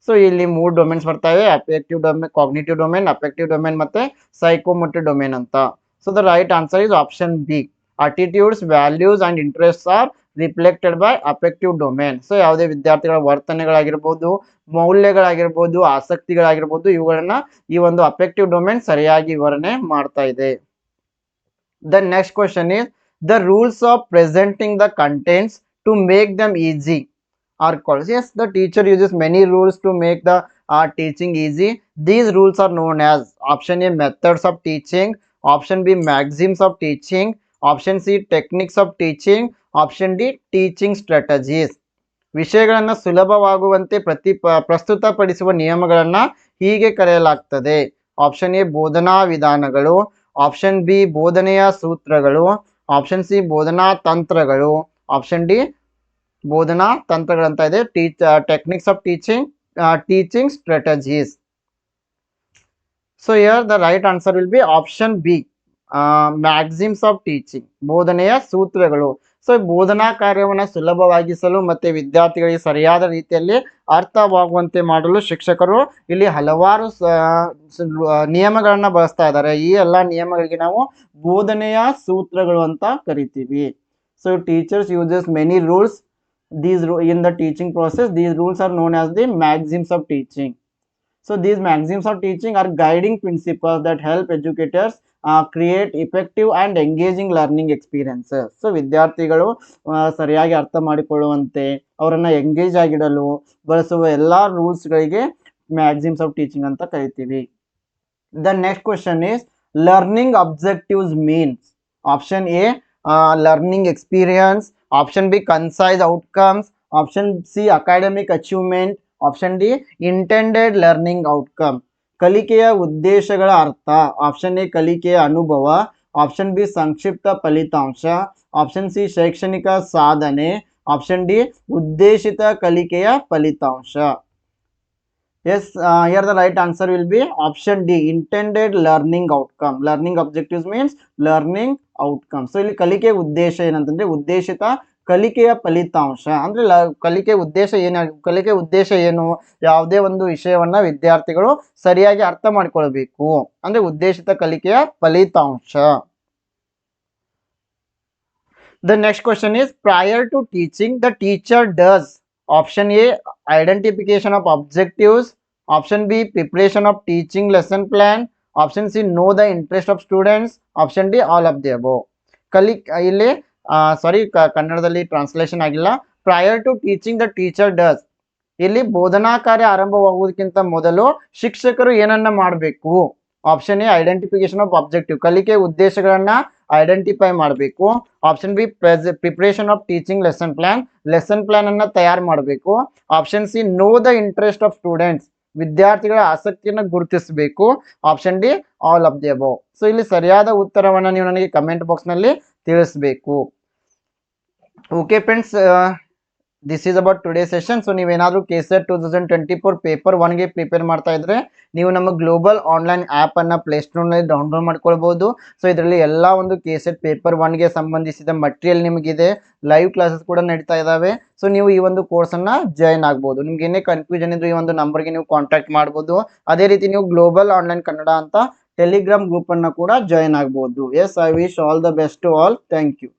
ಸೊ ಇಲ್ಲಿ ಮೂರು ಡೊಮೇನ್ಸ್ ಬರ್ತವೆ affective domain cognitive domain affective domain ಮತ್ತೆ ಸೈಕೋಮೋಟಿವ್ ಡೊಮೇನ್ ಅಂತ. So the right answer is option B attitudes values and interest are reflected by affective domain so ಯಾವುದೇ ವಿದ್ಯಾರ್ಥಿಗಳ ವರ್ತನೆಗಳಾಗಿರ್ಬೋದು, ಮೌಲ್ಯಗಳಾಗಿರ್ಬೋದು, ಆಸಕ್ತಿಗಳಾಗಿರ್ಬೋದು, ಇವುಗಳನ್ನ ಈ ಒಂದು ಅಫೆಕ್ಟಿವ್ ಡೊಮೇನ್ ಸರಿಯಾಗಿ ವಿವರಣೆ ಮಾಡ್ತಾ ಇದೆ. The next question is the rules of presenting the contents to make them easy are called yes the teacher uses many rules to make the uh, teaching easy these rules are known as option a methods of teaching option b maxims of teaching option c techniques of teaching option d teaching strategies ವಿಷಯಗಳನ್ನು ಸುಲಭವಾಗುವಂತೆ ಪ್ರತಿ ಪ್ರಸ್ತುತಪಡಿಸುವ ನಿಯಮಗಳನ್ನು ಹೀಗೆ ಕರೆಯಲಾಗ್ತದೆ option A ಬೋಧನಾ ವಿಧಾನಗಳು option B ಬೋಧನೆಯ ಸೂತ್ರಗಳು ಆಪ್ಷನ್ ಸಿ ಬೋಧನಾ ತಂತ್ರಗಳು ಆಪ್ಷನ್ ಡಿ ಬೋಧನಾ ತಂತ್ರಗಳಂತ ಇದೆ. Teach techniques of teaching teaching strategies so here the right answer will be option B maxims of teaching ಬೋಧನೆಯ ಸೂತ್ರಗಳು. ಸೊ ಬೋಧನಾ ಕಾರ್ಯವನ್ನು ಸುಲಭವಾಗಿಸಲು ಮತ್ತೆ ವಿದ್ಯಾರ್ಥಿಗಳಿಗೆ ಸರಿಯಾದ ರೀತಿಯಲ್ಲಿ ಅರ್ಥವಾಗುವಂತೆ ಮಾಡಲು ಶಿಕ್ಷಕರು ಇಲ್ಲಿ ಹಲವಾರು ನಿಯಮಗಳನ್ನು ಬಳಸ್ತಾ ಇದ್ದಾರೆ. ಈ ಎಲ್ಲ ನಿಯಮಗಳಿಗೆ ನಾವು ಬೋಧನೆಯ ಸೂತ್ರಗಳು ಅಂತ ಕರಿತೀವಿ. So teachers uses many rules these ru- in the teaching process these rules are known as the maxims of teaching so these maxims of teaching are guiding principles that help educators uh, create effective and engaging learning experiences so ವಿದ್ಯಾರ್ಥಿಗಳು ಆ, ಸರಿಯಾಗಿ ಅರ್ಥ ಮಾಡಿಕೊಳ್ಳುವಂತೆ ಅವರನ್ನ engage ಆಗಿಡಲು ಬಳಸುವ ಎಲ್ಲ ರೂಲ್ಸ್ಗಳಿಗೆ maxims of teaching ಅಂತ ಕರಿತೀವಿ the next question is learning objectives means option A learning experience option B concise outcomes option C academic achievement option D intended learning outcome ಕಲಿಕೆಯ ಉದ್ದೇಶಗಳ ಅರ್ಥ. ಆಪ್ಷನ್ ಎ ಕಲಿಕೆಯ ಅನುಭವ. ಆಪ್ಷನ್ ಬಿ ಸಂಕ್ಷಿಪ್ತ ಫಲಿತಾಂಶ. Option C ಶೈಕ್ಷಣಿಕ ಸಾಧನೆ. ಆಪ್ಷನ್ ಡಿ ಉದ್ದೇಶಿತ ಕಲಿಕೆಯ ಫಲಿತಾಂಶ. Yes, uh, here the right answer will be option D. Intended learning outcome. Learning objectives means learning outcome. So ಇಲ್ಲಿ ಕಲಿಕೆ ಉದ್ದೇಶ ಏನಂತಂದ್ರೆ ಉದ್ದೇಶಿತ ಕಲಿಕೆಯ ಫಲಿತಾಂಶ ಅಂದ್ರೆ ಲ ಕಲಿಕೆ ಉದ್ದೇಶ ಏನ ಕಲಿಕೆ ಉದ್ದೇಶ ಏನು ಯಾವುದೇ ಒಂದು ವಿಷಯವನ್ನ ವಿದ್ಯಾರ್ಥಿಗಳು ಸರಿಯಾಗಿ ಅರ್ಥ ಮಾಡ್ಕೊಳ್ಬೇಕು ಅಂದ್ರೆ ಉದ್ದೇಶಿತ ಕಲಿಕೆಯ ಫಲಿತಾಂಶ The next question is prior to teaching, the teacher does option A identification of objectives, option B preparation of teaching lesson plan, option C know the interest of students, option D all of the above. ಕಲಿ ಇಲ್ಲಿ ಸಾರಿ ಕನ್ನಡದಲ್ಲಿ translation ಆಗಿಲ್ಲ prior to teaching the teacher does ಇಲ್ಲಿ ಬೋಧನಾ ಕಾರ್ಯ ಆರಂಭವಾಗುವುದಕ್ಕಿಂತ ಮೊದಲು ಶಿಕ್ಷಕರು ಏನನ್ನ ಮಾಡಬೇಕು option A identification of objective ಕಲಿಕೆ ಉದ್ದೇಶಗಳನ್ನ ಐಡೆಂಟಿಫೈ ಮಾಡಬೇಕು. Option B preparation of teaching lesson plan lesson plan ಅನ್ನ ತಯಾರು ಮಾಡಬೇಕು. Option C know the interest of students ವಿದ್ಯಾರ್ಥಿಗಳ ಆಸಕ್ತಿಯನ್ನು ಗುರುತಿಸಬೇಕು. Option D all of the above so ಇಲ್ಲಿ ಸರಿಯಾದ ಉತ್ತರವನ್ನು ನೀವು ನನಗೆ ಕಮೆಂಟ್ ಬಾಕ್ಸ್ನಲ್ಲಿ ತಿಳಿಸಬೇಕು. Okay friends this is about today session so ನೀವೇನಾದರೂ K set two thousand twenty four paper ಒನ್ಗೆ prepare ಮಾಡ್ತಾ ಇದ್ರೆ ನೀವು ನಮ್ಮ ಗ್ಲೋಬಲ್ ಆನ್ಲೈನ್ ಆ್ಯಪನ್ನು ಪ್ಲೇಸ್ಟೋರ್ನಲ್ಲಿ ಡೌನ್ಲೋಡ್ ಮಾಡ್ಕೊಳ್ಬೋದು. ಸೊ ಇದರಲ್ಲಿ ಎಲ್ಲ ಒಂದು ಕೆ ಸೆಟ್ ಪೇಪರ್ ಒನ್ಗೆ ಸಂಬಂಧಿಸಿದ ಮಟೀರಿಯಲ್ ನಿಮಗಿದೆ. ಲೈವ್ ಕ್ಲಾಸಸ್ ಕೂಡ ನಡೀತಾ ಇದ್ದಾವೆ ಸೊ ನೀವು ಈ ಒಂದು ಕೋರ್ಸನ್ನು ಜಾಯ್ನ್ ಆಗ್ಬೋದು. ನಿಮ್ಗೆ ಏನೇ ಕನ್ಫ್ಯೂಷನ್ ಇದ್ರೂ ಈ ಒಂದು ನಂಬರ್ಗೆ ನೀವು ಕಾಂಟ್ಯಾಕ್ಟ್ ಮಾಡ್ಬೋದು. ಅದೇ ರೀತಿ ನೀವು ಗ್ಲೋಬಲ್ ಆನ್ಲೈನ್ ಕನ್ನಡ ಅಂತ ಟೆಲಿಗ್ರಾಮ್ ಗ್ರೂಪನ್ನು ಕೂಡ ಜಾಯ್ನ್ ಆಗ್ಬೋದು. Yes I wish all the best all thank you